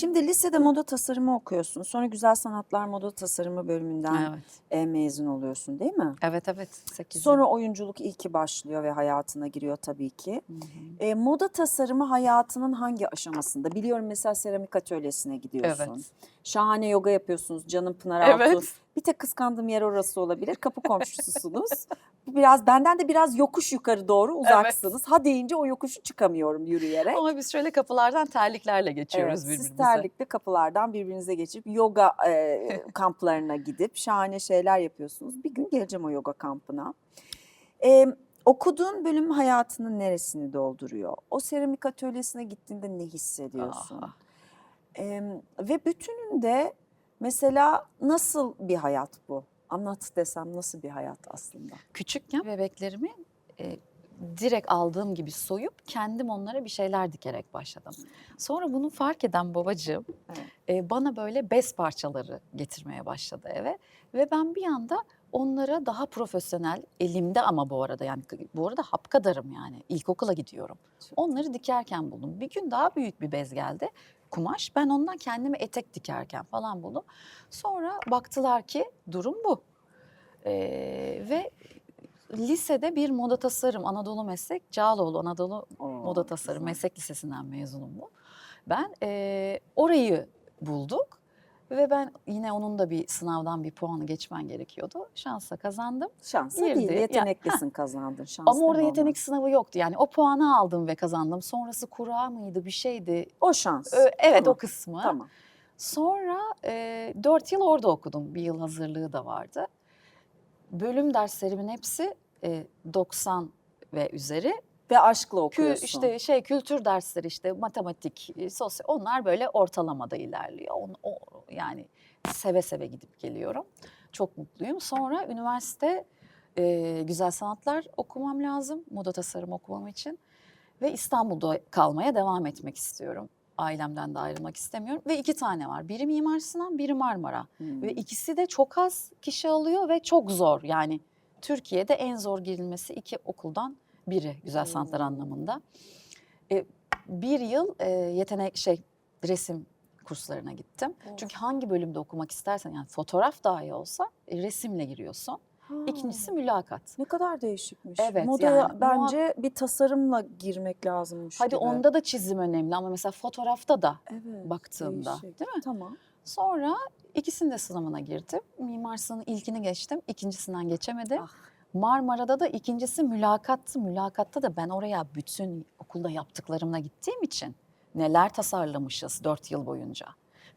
Şimdi lisede moda tasarımı okuyorsun. Sonra güzel sanatlar moda tasarımı bölümünden Evet. e, mezun oluyorsun değil mi? Evet evet. 8 Sonra oyunculuk ilki başlıyor ve hayatına giriyor tabii ki. E, moda tasarımı hayatının hangi aşamasında? Biliyorum mesela seramik atölyesine gidiyorsun. Evet. Şahane yoga yapıyorsunuz. Canım Pınar Altun. Evet. Bir tek kıskandığım yer orası olabilir. Kapı komşususunuz. Biraz benden de biraz yokuş yukarı doğru uzaksınız. Ha deyince o yokuşu çıkamıyorum yürüyerek. Ama biz şöyle kapılardan terliklerle geçiyoruz Evet, birbirimize. siz terlikli kapılardan birbirinize geçip yoga e, kamplarına gidip şahane şeyler yapıyorsunuz. Bir gün geleceğim o yoga kampına. E, okuduğun bölüm hayatının neresini dolduruyor? O seramik atölyesine gittiğinde ne hissediyorsun? Ah. E, ve bütününde mesela nasıl bir hayat bu? Anlat desem nasıl bir hayat aslında? Küçükken bebeklerimi e, direkt aldığım gibi soyup kendim onlara bir şeyler dikerek başladım. Sonra bunu fark eden babacığım Evet. e, bana böyle bez parçaları getirmeye başladı eve. Ve ben bir anda onlara daha profesyonel, elimde ama bu arada yani bu arada hapkadarım yani ilkokula gidiyorum. Onları dikerken buldum. Bir gün daha büyük bir bez geldi. Kumaş. Ben ondan kendime etek dikerken falan buldum. Sonra baktılar ki durum bu. Ee, ve lisede bir moda tasarım Anadolu Meslek Cağaloğlu Anadolu Oo, Moda Tasarım güzel. Meslek Lisesi'nden mezunum bu. Ben eee, orayı bulduk ve ben yine onun da bir sınavdan bir puanı geçmen gerekiyordu. Şansla kazandım. Şansla değil, Girdi. Ya- yeteneklisin kazandın. Şanslı Ama orada yetenek olmaz? sınavı yoktu. Yani o puanı aldım ve kazandım. Sonrası kura mıydı bir şeydi. O şans. Evet Tamam, o kısmı. Tamam. Sonra e, 4 yıl orada okudum. Bir yıl hazırlığı da vardı. Bölüm derslerimin hepsi e, 90 ve üzeri. Ve aşkla Kü, okuyorsun. işte şey kültür dersleri işte matematik, e, sosyal onlar böyle ortalamada ilerliyor. On, o, yani seve seve gidip geliyorum. Çok mutluyum. Sonra üniversite e, güzel sanatlar okumam lazım. Moda tasarım okumam için. Ve İstanbul'da kalmaya devam etmek istiyorum. Ailemden de ayrılmak istemiyorum. Ve iki tane var. Biri Mimar Sinan, biri Marmara. Hmm. Ve ikisi de çok az kişi alıyor ve çok zor. Yani Türkiye'de en zor girilmesi iki okuldan biri güzel sanatlar Oo. anlamında. E, bir yıl e, yetenek şey resim kurslarına gittim. Of. Çünkü hangi bölümde okumak istersen yani fotoğraf dahi olsa e, resimle giriyorsun. Ha, İkincisi mülakat. ne kadar değişikmiş. Evet, Modaya yani bence bir tasarımla girmek lazımmış Hadi gibi. onda da çizim önemli ama mesela fotoğrafta da evet, baktığımda, değişik. değil mi? Tamam. Sonra ikisinin de sınavına girdim. Mimar Sinan'ın ilkini geçtim. ikincisinden geçemedim. Ah. Marmara'da da ikincisi mülakattı. Mülakatta da ben oraya bütün okulda yaptıklarımla gittiğim için neler tasarlamışız dört yıl boyunca.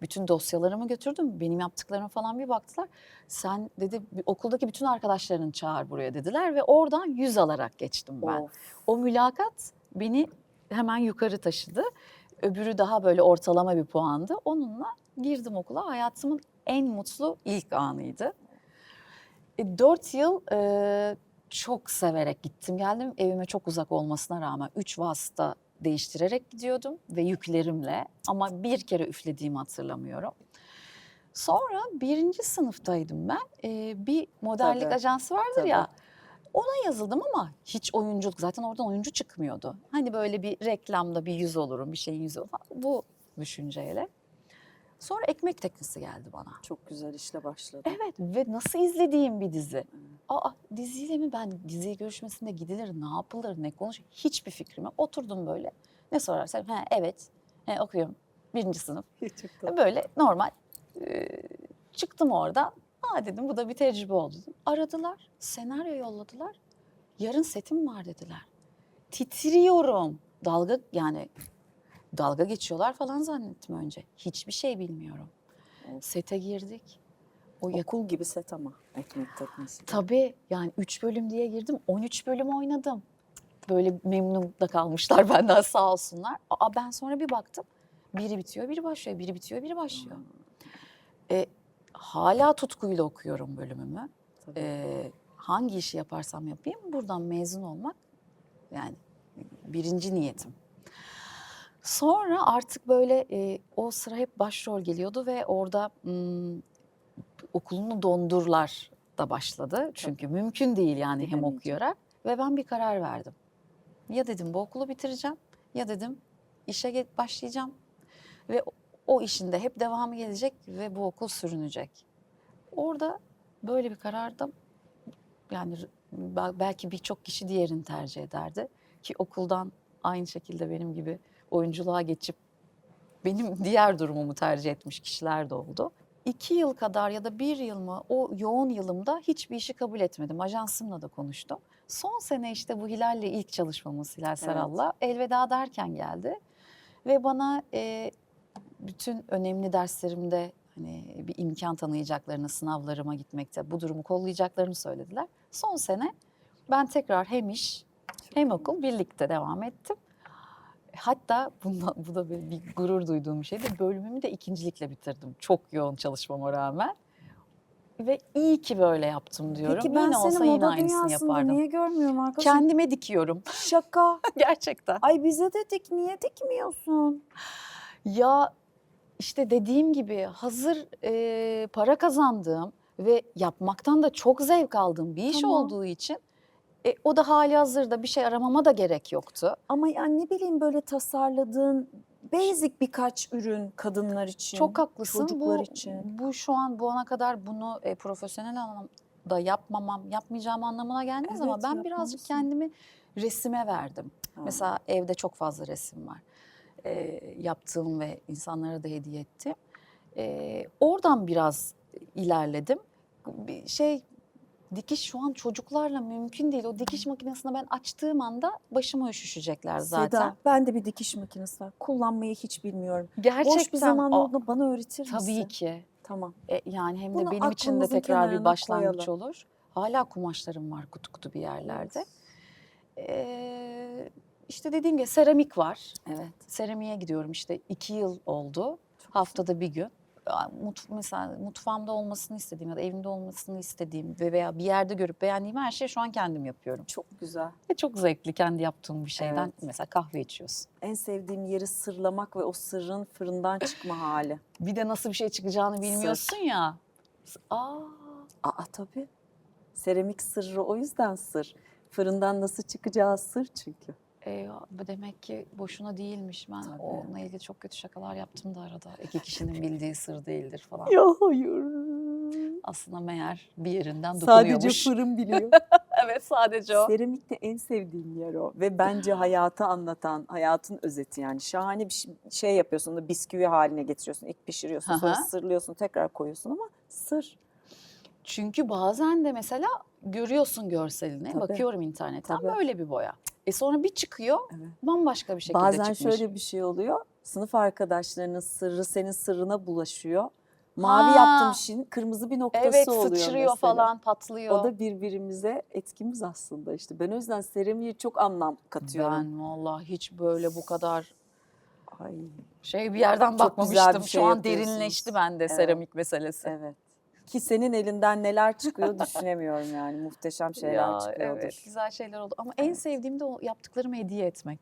Bütün dosyalarımı götürdüm. Benim yaptıklarıma falan bir baktılar. Sen dedi "bir- okuldaki bütün arkadaşlarını çağır buraya dediler ve oradan yüz alarak geçtim ben. Of. O mülakat beni hemen yukarı taşıdı. Öbürü daha böyle ortalama bir puandı. Onunla girdim okula. Hayatımın en mutlu ilk anıydı. E, dört yıl e, çok severek gittim geldim. Evime çok uzak olmasına rağmen üç vasıta değiştirerek gidiyordum ve yüklerimle. Ama bir kere üflediğimi hatırlamıyorum. Sonra birinci sınıftaydım ben. E, bir modellik Tabii, ajansı vardır tabii. ya. Ona yazıldım ama hiç oyunculuk zaten oradan oyuncu çıkmıyordu. Hani böyle bir reklamda bir yüz olurum, bir şeyin yüzü olur. Bu düşünceyle. Sonra ekmek teknisi geldi bana. Çok güzel işle başladı. Evet ve nasıl izlediğim bir dizi. Aa diziyle mi ben dizi görüşmesinde gidilir, ne yapılır, ne konuşulur hiçbir fikrim yok. Oturdum böyle ne sorarsan ha evet he, okuyorum birinci sınıf. Çok tatlı. Böyle normal e, çıktım oradan. Aa dedim bu da bir tecrübe oldu. Aradılar, senaryo yolladılar. Yarın setim var dediler. Titriyorum. Dalga yani dalga geçiyorlar falan zannettim önce. Hiçbir şey bilmiyorum. Sete girdik. O Okul gibi set ama ekmek teknesi. Tabii yani 3 bölüm diye girdim. 13 bölüm oynadım. Böyle memnun da kalmışlar benden sağ olsunlar. Aa, ben sonra bir baktım. Biri bitiyor, biri başlıyor. Biri bitiyor, biri başlıyor. E, hala tutkuyla okuyorum bölümümü. Tabii. E, hangi işi yaparsam yapayım buradan mezun olmak yani birinci niyetim. Sonra artık böyle e, o sıra hep başrol geliyordu ve orada mm, okulunu dondurlar da başladı. Çünkü mümkün değil yani hem okuyarak ve ben bir karar verdim. Ya dedim bu okulu bitireceğim ya dedim işe başlayacağım ve o işinde hep devamı gelecek ve bu okul sürünecek. Orada böyle bir kararda yani bel- belki birçok kişi diğerini tercih ederdi ki okuldan aynı şekilde benim gibi oyunculuğa geçip benim diğer durumumu tercih etmiş kişiler de oldu. İki yıl kadar ya da bir yıl mı o yoğun yılımda hiçbir işi kabul etmedim. Ajansımla da konuştum. Son sene işte bu Hilal'le ilk çalışmamız Hilal Saral'la elveda derken geldi. Ve bana e, bütün önemli derslerimde hani bir imkan tanıyacaklarını, sınavlarıma gitmekte bu durumu kollayacaklarını söylediler. Son sene ben tekrar hem iş hem okul birlikte devam ettim. Hatta bundan, bu da böyle bir gurur duyduğum bir şeydi. Bölümümü de ikincilikle bitirdim. Çok yoğun çalışmama rağmen. Ve iyi ki böyle yaptım diyorum. Peki ben yine olsa seni yine moda aynısını dünyasında yapardım. niye görmüyorum arkadaşım? Kendime dikiyorum. Şaka. Gerçekten. Ay bize de dik niye dikmiyorsun? Ya işte dediğim gibi hazır e, para kazandığım ve yapmaktan da çok zevk aldığım bir iş Tamam. olduğu için e, o da hali hazırda bir şey aramama da gerek yoktu. Ama yani ne bileyim böyle tasarladığın basic birkaç ürün kadınlar için. Çok haklısın. Çocuklar bu, için. Bu şu an bu ana kadar bunu e, profesyonel anlamda yapmamam, yapmayacağım anlamına gelmez ama Evet, ben birazcık yapmalısın. kendimi resime verdim. Ha. Mesela evde çok fazla resim var. E, yaptığım ve insanlara da hediye ettim. E, oradan biraz ilerledim. Bir şey dikiş şu an çocuklarla mümkün değil. O dikiş makinesini ben açtığım anda başıma üşüşecekler zaten. Seda, ben de bir dikiş makinesi var. Kullanmayı hiç bilmiyorum. Gerçekten. Boş bir zaman o- olduğunda bana öğretir misin? Tabii ki. Tamam. E, yani hem de Bunu benim için de tekrar bir başlangıç koyalım. olur. Hala kumaşlarım var kutu kutu bir yerlerde. E, işte dediğim gibi seramik var. Evet. Seramiğe gidiyorum işte iki yıl oldu. Haftada bir gün. Mut, mesela mutfağımda olmasını istediğim ya da evimde olmasını istediğim ve veya bir yerde görüp beğendiğim her şeyi şu an kendim yapıyorum. Çok güzel. Ve çok zevkli kendi yaptığım bir şeyden. Evet. Mesela kahve içiyorsun. En sevdiğim yeri sırlamak ve o sırrın fırından çıkma hali. Bir de nasıl bir şey çıkacağını bilmiyorsun ya. Aa, Aa tabii. Seramik sırrı o yüzden sır. Fırından nasıl çıkacağı sır çünkü. Bu demek ki boşuna değilmiş. Ben Tabii. onunla ilgili çok kötü şakalar yaptım da arada. İki kişinin bildiği sır değildir falan. Ya hayır. Aslında meğer bir yerinden Sadece dokunuyormuş. fırın biliyor. evet sadece o. Seramik de en sevdiğim yer o. Ve bence hayatı anlatan, hayatın özeti yani. Şahane bir şey- yapıyorsun, onu bisküvi haline getiriyorsun. İlk pişiriyorsun, sonra sırlıyorsun, tekrar koyuyorsun ama sır. Çünkü bazen de mesela görüyorsun görselini. Tabii. Bakıyorum internetten Tabii. böyle bir boya. E sonra bir çıkıyor Evet. bambaşka bir şekilde Bazen çıkmış. şöyle bir şey oluyor. Sınıf arkadaşlarının sırrı senin sırrına bulaşıyor. Mavi Ha. yaptığım şeyin kırmızı bir noktası Evet oluyor sıçrıyor mesela. falan patlıyor. O da birbirimize etkimiz aslında işte. Ben o yüzden seramiğe çok anlam katıyorum. ben vallahi hiç böyle bu kadar Ay şey bir yerden Çok güzel bir bakmamıştım. şey Şu an derinleşti bende Evet. seramik meselesi. evet. Ki senin elinden neler çıkıyor düşünemiyorum yani. Muhteşem şeyler Ya, çıkıyordur. Evet güzel şeyler oldu ama en sevdiğim de o yaptıklarımı hediye etmek.